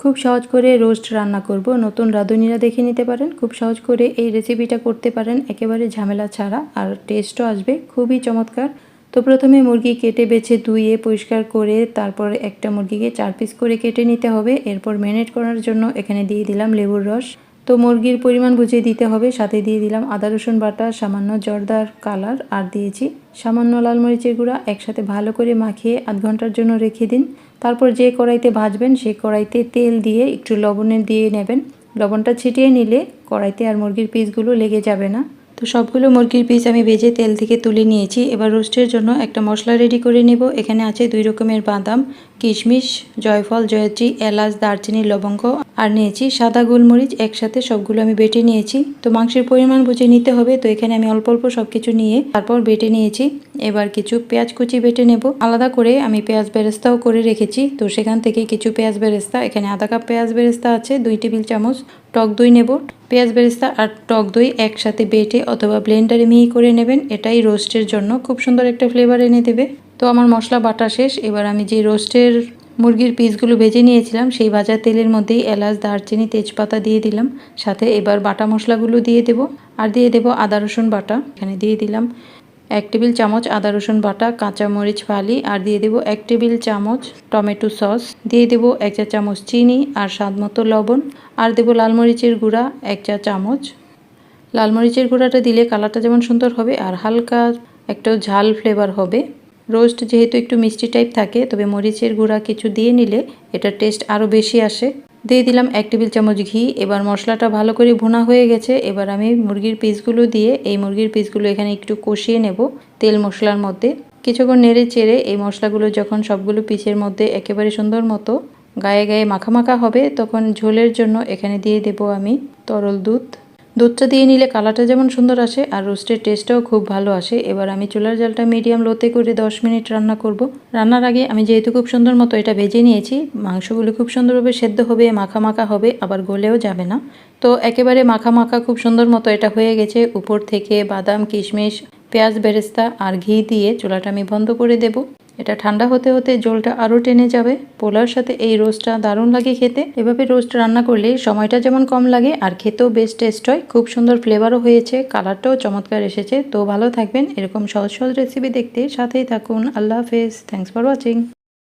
খুব সহজ করে রোস্ট রান্না করব। নতুন রাঁধুনিরা দেখে নিতে পারেন। খুব সহজ করে এই রেসিপিটা করতে পারেন। একেবারে ঝামেলা ছাড়া। আর টেস্টও আসবে। খুবই চমৎকার। তো প্রথমে মুরগি কেটে বেছে ধুয়ে, পরিষ্কার করে, তারপর একটা মুরগিকে চার পিস করে কেটে নিতে হবে। এরপর ম্যারিনেট করার জন্য এখানে দিয়ে দিলাম লেবুর রস। তো মুরগির পরিমাণ বুঝিয়ে দিতে হবে। সাথে দিয়ে দিলাম আদা, রসুন বাটা, সামান্য জর্দার কালার আর দিয়েছি। সামান্য লাল মরিচের গুঁড়া একসাথে ভালো করে মাখিয়ে আধ ঘণ্টার জন্য রেখে দিন। তারপর যে কড়াইতে ভাজবেন সেই কড়াইতে তেল দিয়ে একটু লবণের দিয়ে নেবেন। লবণটা ছিটিয়ে নিলে কড়াইতে আর মুরগির পিসগুলো লেগে যাবে না। তো সবগুলো মুরগির পিস আমি ভেজে তেল থেকে তুলে নিয়েছি। এবার রোস্টের জন্য একটা মশলা রেডি করে নেব। এখানে আছে দুই রকমের বাদাম। কিশমিশ, জয়ফল, জয়ত্রী, এলাচ, দারচিনি, লবঙ্গ আর নিয়েছি সাদা গোলমরিচ। একসাথে সবগুলো আমি বেটে নিয়েছি। তো মাংসের পরিমাণ বুঝে নিতে হবে। তো এখানে আমি অল্প অল্প সব কিছু নিয়ে তারপর বেটে নিয়েছি। এবার কিছু পেঁয়াজ কুচি বেটে নেব। আলাদা করে আমি পেঁয়াজ বেরেস্তাও করে রেখেছি। তো সেখান থেকে কিছু পেঁয়াজ বেরেস্তা। এখানে আধা কাপ পেঁয়াজ বেরেস্তা আছে, দুই টেবিল চামচ টক দই নেব। পেঁয়াজ বেরেস্তা আর টক দই একসাথে বেটে অথবা ব্লেন্ডারে মিহি করে নেবেন। এটাই রোস্টের জন্য। খুব সুন্দর একটা ফ্লেভার এনে দেবে। তো আমার মশলা বাটা শেষ। এবার আমি যে রোস্টের মুরগির পিসগুলো ভেজে নিয়েছিলাম, সেই ভাজা তেলের মধ্যেই এলাচ, দারচিনি, তেজপাতা দিয়ে দিলাম। সাথে এবার বাটা মশলাগুলো দিয়ে দেব। আর দিয়ে দেব আদা, রসুন বাটা। এখানে দিয়ে দিলাম এক টেবিল চামচ আদা, রসুন বাটা, কাঁচা মরিচ, ফালি। আর দিয়ে দেব এক টেবিল চামচ টমেটো সস। দিয়ে দেব এক চা চামচ চিনি আর স্বাদ মতো লবণ। আর দেব লাল মরিচের গুঁড়া এক চা চামচ। লাল মরিচের গুঁড়াটা দিলে কালারটা যেমন সুন্দর হবে আর হালকা একটা ঝাল ফ্লেভার হবে। রোস্ট যেহেতু একটু মিষ্টি টাইপ থাকে, তবে মরিচের গুঁড়া কিছু দিয়ে নিলে এটার টেস্ট আরও বেশি আসে। দিয়ে দিলাম এক টেবিল চামচ ঘি, এবার মশলাটা ভালো করে ভুনা হয়ে গেছে, এবার আমি মুরগির পিসগুলো দিয়ে এই মুরগির পিসগুলো এখানে একটু কষিয়ে নেব তেল মশলার মধ্যে। কিছুক্ষণ নেড়ে চেড়ে এই মশলাগুলো যখন সবগুলো পিসের মধ্যে একেবারে সুন্দর মতো গায়ে গায়ে মাখা মাখা হবে, তখন ঝোলের জন্য এখানে দিয়ে দেব আমি তরল দুধ। দুধটা দিয়ে নিলে কালারটা যেমন সুন্দর আসে আর রোস্টের টেস্টটাও খুব ভালো আসে। এবার আমি চুলার জালটা মিডিয়াম লোতে করে দশ মিনিট রান্না করব। রান্নার আগে আমি যেহেতু খুব সুন্দর মতো এটা ভেজে নিয়েছি, মাংসগুলো খুব সুন্দরভাবে সেদ্ধ হবে, মাখা মাখা হবে, আবার গলেও যাবে না। তো একেবারে মাখা মাখা খুব সুন্দর মতো এটা হয়ে গেছে। উপর থেকে বাদাম, কিশমিশ, পেঁয়াজ, বেরেস্তা আর ঘি দিয়ে চুলাটা আমি বন্ধ করে দেব। এটা ঠান্ডা হতে হতে জলটা আরও টেনে যাবে। পোলার সাথে এই রোস্টটা দারুণ লাগে খেতে। এভাবে রোস্ট রান্না করলে সময়টা যেমন কম লাগে, আর খেতেও বেশ টেস্ট হয়। খুব সুন্দর ফ্লেভারও হয়েছে, কালারটাও চমৎকার এসেছে। তো ভালো থাকবেন, এরকম সহজ সহজ রেসিপি দেখতে সাথেই থাকুন। আল্লাহ হাফেজ। Thanks for watching